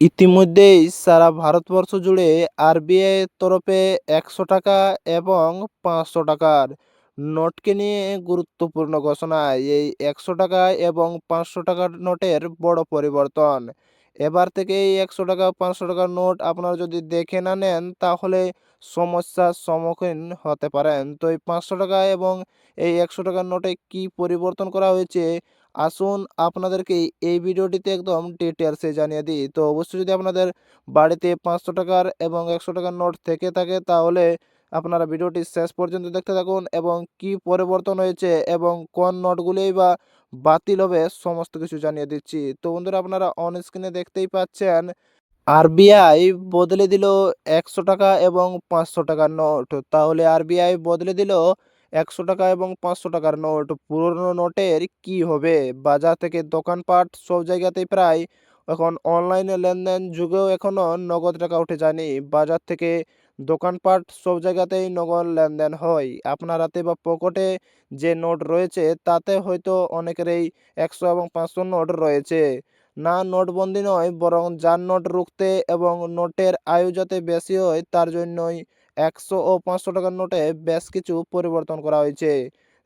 ইতিমধ্যেই সারা ভারতবর্ষ জুড়ে আরবিআই তরফে একশো টাকা এবং পাঁচশো টাকার নোটকে নিয়ে গুরুত্বপূর্ণ ঘোষণা এই একশো টাকা এবং পাঁচশো টাকার নোটের বড় পরিবর্তন। এবার থেকে এই একশো টাকা, পাঁচশো টাকার নোট আপনারা যদি দেখে না নেন, তাহলে সমস্যার সম্মুখীন হতে পারেন। তো এই পাঁচশো টাকা এবং এই একশো টাকার নোটে কি পরিবর্তন করা হয়েছে? আসুন আপনাদেরকে এই ভিডিওটিতে একদম ডিটেলসে জানিয়ে দিই। তো অবশ্যই যদি আপনাদের বাড়িতে পাঁচশো টাকার এবং একশো টাকার নোট থেকে থাকে, তাহলে আপনারা ভিডিওটি শেষ পর্যন্ত দেখতে থাকুন এবং কি পরিবর্তন হয়েছে এবং কোন নোটগুলোই বা বাতিল হবে সমস্ত কিছু জানিয়ে দিচ্ছি। তো বন্ধুরা, আপনারা অন স্ক্রিনে দেখতেই পাচ্ছেন আরবিআই বদলে দিল একশো টাকা এবং পাঁচশো টাকার নোট। তাহলে আরবিআই বদলে দিল একশো টাকা এবং পাঁচশো টাকার নোট। পুরনো নোটের কি হবে? বাজার থেকে দোকানপাট সব জায়গাতেই প্রায় এখন অনলাইনে লেনদেন যুগেও এখনও নগদ টাকা উঠে যায়নি। বাজার থেকে দোকানপাট সব জায়গাতেই নগদ লেনদেন হয়। আপনার হাতে বা পকেটে যে নোট রয়েছে, তাতে হয়তো অনেকেরই একশো এবং পাঁচশো নোট রয়েছে। না নোটবন্দি নয়, বরং যার নোট রুখতে এবং নোটের আয়ু যাতে বেশি হয়, তার জন্যই একশো ও পাঁচশো টাকার নোটে বেশ কিছু পরিবর্তন করা হয়েছে।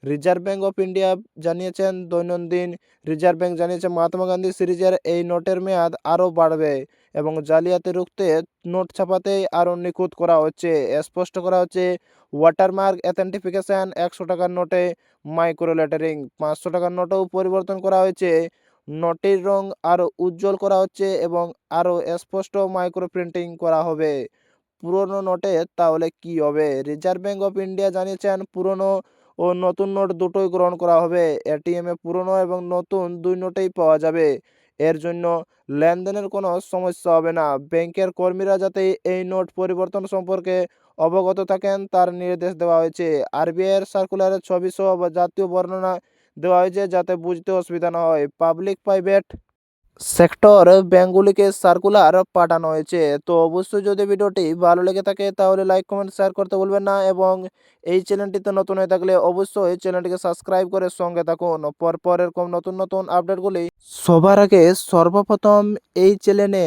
রিজার্ভ ব্যাঙ্ক অফ ইন্ডিয়া জানিয়েছেন, দৈনন্দিন রিজার্ভ ব্যাঙ্ক জানিয়েছে, মহাত্মা গান্ধী সিরিজের এই নোটের মেয়াদ আরও বাড়বে এবং জালিয়াতি রুখতে নোট ছাপাতে আরও নিখুঁত করা হচ্ছে। স্পষ্ট করা হচ্ছে, ওয়াটারমার্ক অ্যাথেন্টিফিকেশান একশো টাকার নোটে মাইক্রো লেটারিং, পাঁচশো টাকার নোটেও পরিবর্তন করা হয়েছে, নোটের রং আরও উজ্জ্বল করা হচ্ছে এবং আরও স্পষ্ট মাইক্রো প্রিন্টিং করা হবে। পুরনো নোটে তাহলে কি হবে? রিজার্ভ ব্যাঙ্ক অফ ইন্ডিয়া জানিয়েছেন, পুরনো ও নতুন নোট দুটোই গ্রহণ করা হবে। এটিএমে পুরনো এবং নতুন দুই নোটেই পাওয়া যাবে। এর জন্য লেনদেনের কোনো সমস্যা হবে না। ব্যাংকের কর্মীরা যাতে এই নোট পরিবর্তন সম্পর্কে অবগত থাকেন, তার নির্দেশ দেওয়া হয়েছে। আরবিআইয়ের সার্কুলারের ছবি সহ জাতীয় বর্ণনা দেওয়া হয়েছে যাতে বুঝতে অসুবিধা না হয়। পাবলিক প্রাইভেট সেক্টর ব্যাঙ্কগুলিকে সার্কুলার পাঠানো হয়েছে। তো অবশ্যই যদি ভিডিওটি ভালো লেগে থাকে, তাহলে লাইক কমেন্ট শেয়ার করতে ভুলবেন না এবং এই চ্যানেলটিতে নতুন হয়ে থাকলে অবশ্যই চ্যানেলটিকে সাবস্ক্রাইব করে সঙ্গে থাকুন। পরপর এরকম নতুন নতুন আপডেটগুলি সবার আগে সর্বপ্রথম এই চ্যানেলে